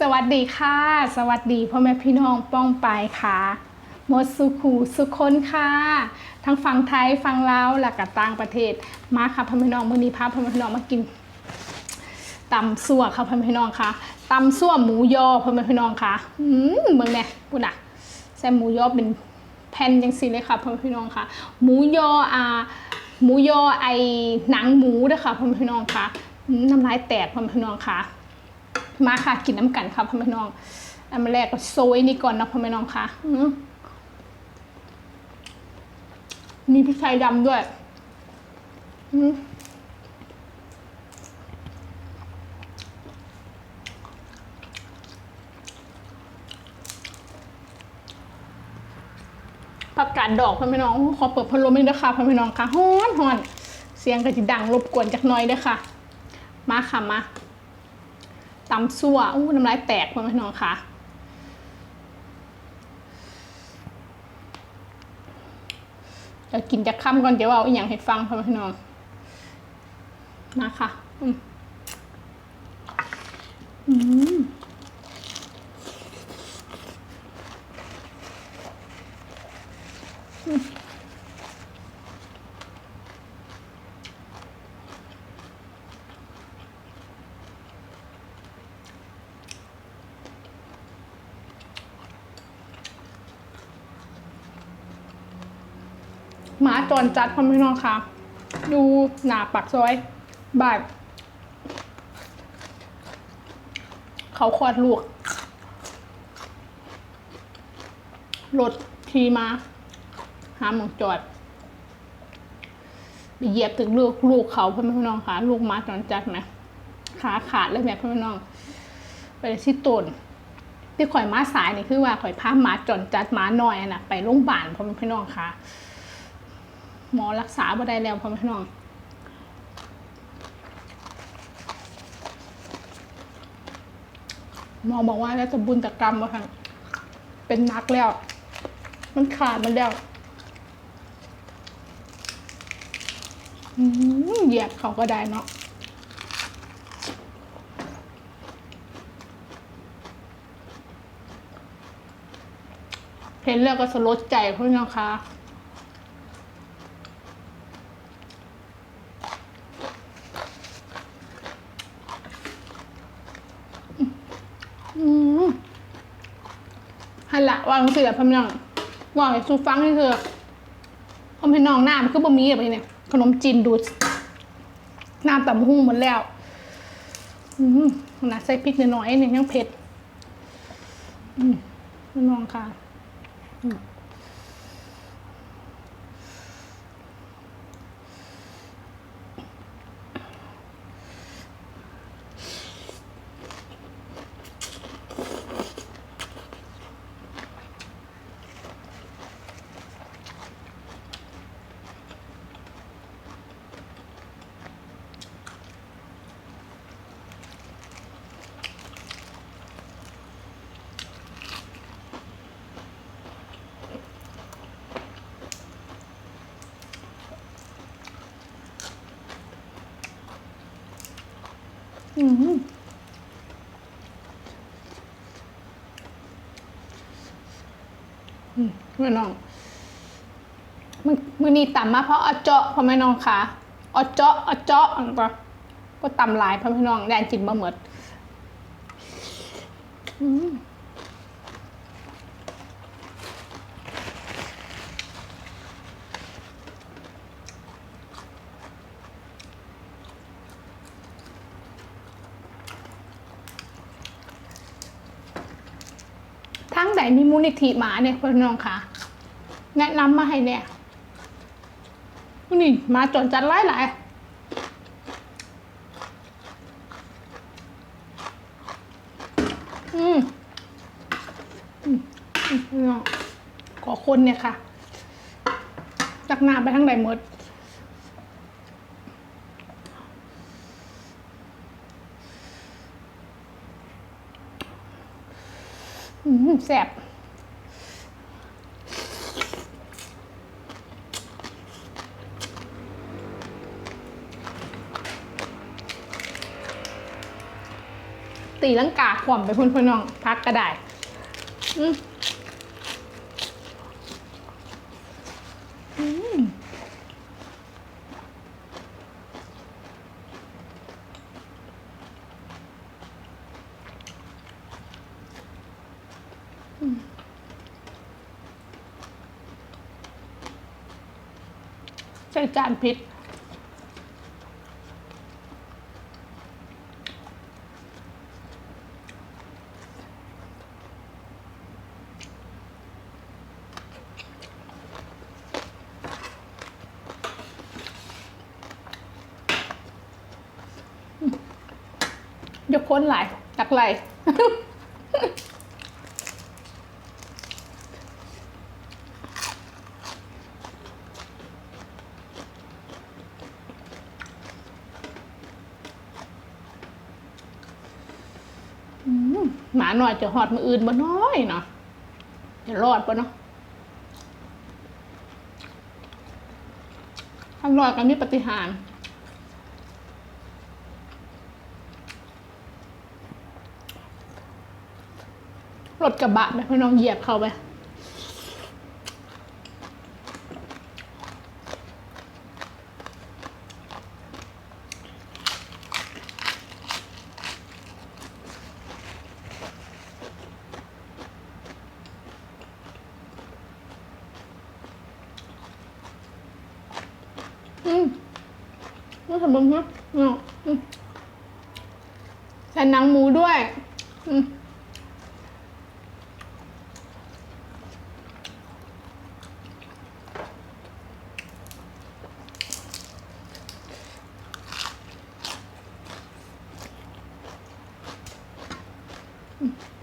สวัสดีค่ะ สวัสดีพ่อแม่พี่น้องป้องปายค่ะมดสุขูสุคนค่ะ ทั้งฝั่งไทยฝั่งลาวและก็ต่างประเทศมาค่ะพ่อแม่พี่น้องมื้อนี้พาพ่อแม่พี่น้องมากินตำซั่วค่ะพ่อแม่พี่น้องค่ะตำซั่วหมูยอพ่อแม่พี่น้องค่ะอืมเบิ่งแน่กูน่ะแซ่หมูยอเป็นแผ่นจังซี่เลยค่ะพ่อแม่พี่น้องค่ะ หมูยออ่าหมูยอไอหนังหมูเด้อค่ะพ่อแม่พี่น้องค่ะน้ำลายแตกพ่อแม่พี่น้องค่ะ มาค่ะกินน้ำกันค่ะพ่อแม่น้อง อันแรกก็โซยนี่ก่อนนะพ่อแม่น้องค่ะมีพริกไทยดำด้วยผักกาดดอกพ่อแม่น้อง ขอเปิดพัดลมนิดนะคะพ่อแม่น้องค่ะฮ้อนฮ้อน เสียงก็จะดังรบกวนจักน่อยเด้อค่ะ มาค่ะมา ตำซั่วอู้น้ำลายแตกพ่อแม่พี่น้องค่ะเดี๋ยวกินจะค่ำก่อนเดี๋ยวเอาอีกอย่างให้ฟังพ่อแม่พี่น้องมาค่ะอืมอืม หมาจรจัดพ่อแม่พี่น้องค่ะดูหนาปักซอยบ่ายเขาคลอดลูกรถทีมา หาหมองจอดไปเหยียบถึงลูกลูกเขาพ่อแม่พี่น้องค่ะ ลูกหมาจรจัดไหมขาขาดเลยแม่พ่อแม่พี่น้อง ไปที่ต้นที่ข่อยมาสายนี่คือว่าข่อยพาหมาจรจัดหมาหน่อยน่ะไปโรงพยาบาลพ่อแม่พี่น้องค่ะ หมอรักษาบ่ได้แล้วพ่อแม่พี่น้องหมอบอกว่าแล้วจะบุญตกรรมว่าค่ะเป็นนักแล้ว มันขาดมันแล้วเหยียบเขาก็ได้เนาะเห็นแล้วก็สลดใจพ่อพี่น้องคะ อืม ฮันละวางเสือพะพี่น้องวางไอ้ซูฟังนี่คือพอพี่น้องหน้ามันก็บะหมี่แบบนี้เนี่ยขนมจีนดูดน้ำตำหุ้งหมดแล้วอืมนะใส่พริกน้อยๆเนี่ยยังเผ็ดอืมพี่น้องค่ะอืม อืมอืมพี่น้องมึงมือนี้ต่ำมาเพราะเอเจาะพ่อแม่น้องค่ะอเจาะอเจาะอันก็ก็ต่ำหลายพ่อแม่น้องแดนจินมาเหมิดอืม ทั้งไหนมีมูลนิธิหมาเนี่ยพ่อแม่น้องค่ะ แนะนำมาให้เนี่ยนี่มาจนจัดหลายหลายอืมอืมอืมพี่น้องขอคนเนี่ยค่ะจากหน้าไปทั้งใดหมด แสบตีลังกาขว่ำไปพุ่นพี่น้อง พักก็ได้อืมอืม ใส่จานพิษ ยกค้นหลายตักไหล อืม หมาหน่อยจะหอดมืออื่นบ่น้อยเนาะจะรอดปะเนาะถ้ารอดกันมีปฏิหารรถกระบะไปพี่น้องเหยียบเข้าไป อืมนี่ทำบึงฮะเนะอืมใส่หนังหมูด้วย อืมอื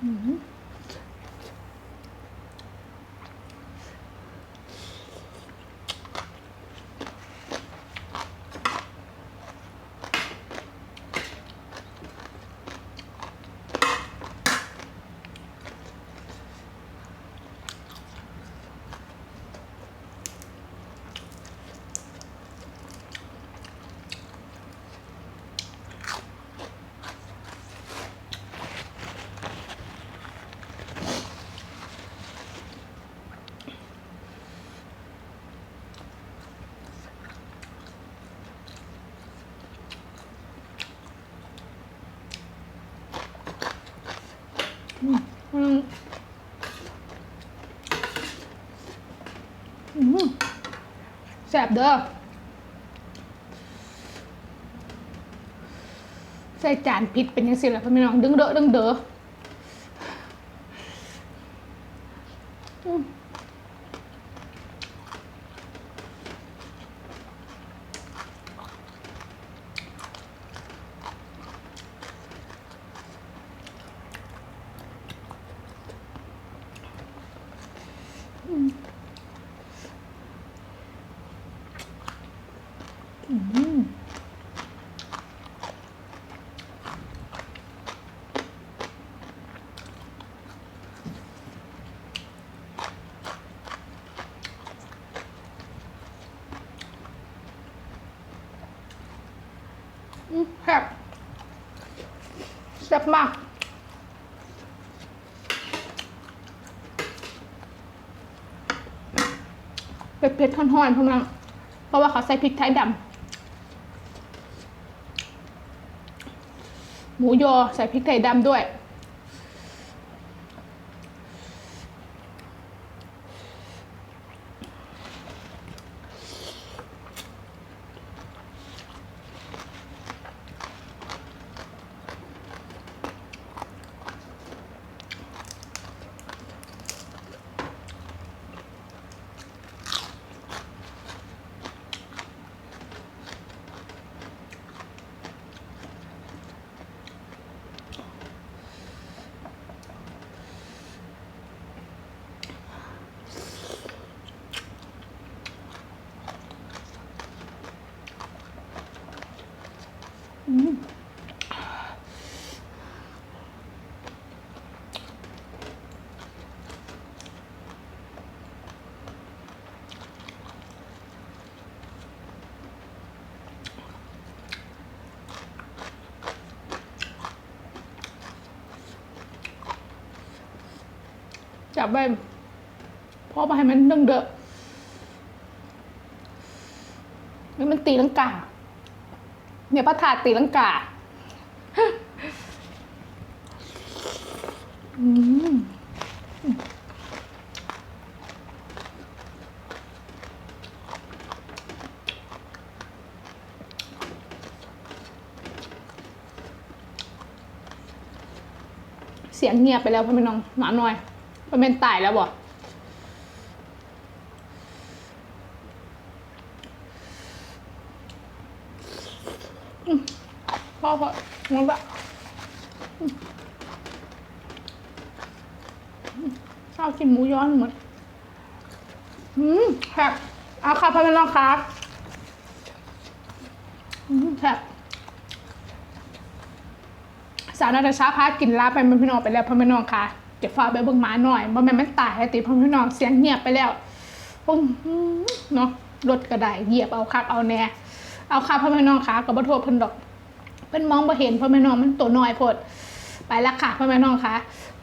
嗯 อืมอืมแสบเด้อใส่จานผิดเป็นยังสิล่ะพี่น้องดึงเด้อดึงเด้อมอืมแซ่บ แซ่บมาก เผ็ดๆท่อนๆพวกนั้นเพราะว่าเขาใส่พริกไทยดำ หมูยอใส่พริกไทยดำด้วย จับไปเพราะมาให้มันนึ่งเดอะนี่มันตีลังกา เนี่ยพระถาดตีลังกาอืมเสียงเงียบไปแล้วพ่อแม่น้องหมาหน่อยพ่อแม่ตายแล้วบ่อืมพ่อพ่อ มันแบบชอบกินหมูย้อนหมดอืมแซ่บเอาค่ะพ่อแม่น้องครับอืมแซ่บสาวนาตาชาพากินลาไปมันพี่น้องไปแล้วพ่อแม่น้องค่ะเดี๋ยวฟ้าไปเบิ่งหมาหน่อยบ่แม่นมันตายให้ติพ่อแม่น้องเสียงเงียบไปแล้วปุ้งเนาะรถก็ได้เหยียบเอาคักเอาแน่เอาค่ะพ่อแม่น้องค่ะก็บ่โทษเพิ่นดอก เพิ่นมองบ่เห็นพ่อแม่น้องมันตัวน้อยโพดไปแล้วค่ะพ่อแม่น้องค่ะ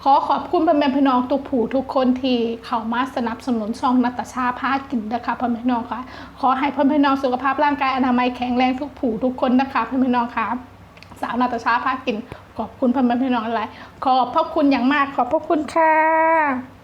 ขอขอบคุณพ่อแม่พี่น้องทุกผู้ทุกคนที่เข้ามาสนับสนุนช่องนาตาชาพากินนะคะพ่อแม่น้องค่ะขอให้พ่อแม่น้องสุขภาพร่างกายอนามัยแข็งแรงทุกผู้ทุกคนนะคะพ่อแม่น้องค่ะสาวนาตาชาพากิน ขอบคุณพ่อแม่พี่น้องอะไรขอบพระคุณอย่างมากขอบพระคุณค่ะ